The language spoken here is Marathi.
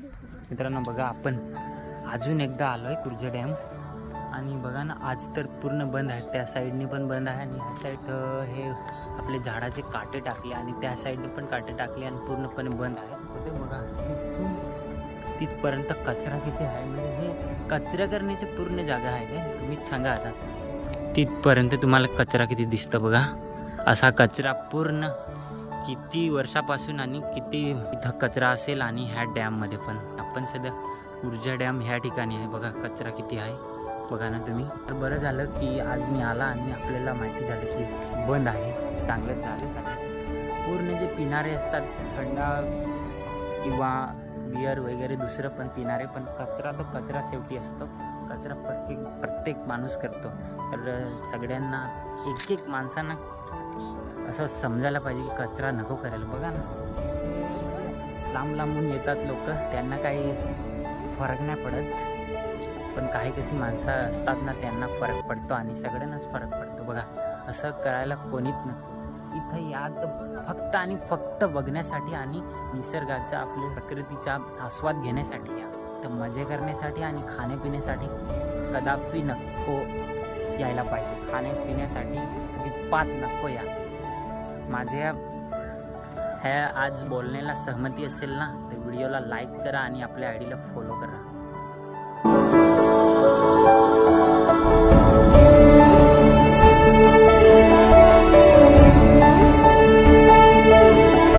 मित्रांनो बघा आपण अजून एकदा आलो आहे कुर्जे डॅम. आणि बघा ना आज तर पूर्ण बंद आहे. त्या साईडने पण बंद आहे आणि ह्या साईड हे आपले झाडाचे काटे टाकले आणि त्या साईडने पण काटे टाकले आणि पूर्णपणे बंद आहे. ते बघा इथून तिथपर्यंत कचरा किती आहे? म्हणजे हे कचरा करण्याची पूर्ण जागा आहे काय? तुम्हीच सांगा आता. तिथपर्यंत तुम्हाला कचरा किती दिसतं बघा. असा कचरा पूर्ण किती वर्षापासून आणि किती इथं कचरा असेल आणि ह्या डॅममध्ये पण. आपण सध्या ऊर्जा डॅम ह्या ठिकाणी आहे. बघा कचरा किती आहे. बघा ना तुम्ही. तर बरं झालं की आज मी आला आणि आपल्याला माहिती झालं की बंद आहे. चांगलंच झालं. कारण पूर्ण जे पिणारे असतात थंडा किंवा बियर वगैरे दुसरं पण पिणारे पण कचरा तर कचरा शेवटी असतो. कचरा प्रत्येक प्रत्येक माणूस करतो. तर सगळ्यांना एक एक माणसांना असं समजायला पाहिजे की कचरा नको करायला. बघा ना. लांब लांबून येतात लोक. त्यांना काही फरक नाही पडत. पण काही कशी माणसं असतात ना त्यांना फरक पडतो आणि सगळ्यांनाच फरक पडतो. बघा असं करायला कोणीच नाही. इथं यात फक्त आणि फक्त बघण्यासाठी आणि निसर्गाचा आपल्या प्रकृतीचा आस्वाद घेण्यासाठी या. तर मजे करण्यासाठी आणि खाण्यापिण्यासाठी कदापि नको यायला पाहिजे. खाण्यापिण्यासाठी अजिबात नको या. माझ्या ह्या आज बोलण्याला सहमती असेल ना तर व्हिडिओला लाईक करा आणि आपल्या आय डीला फॉलो करा.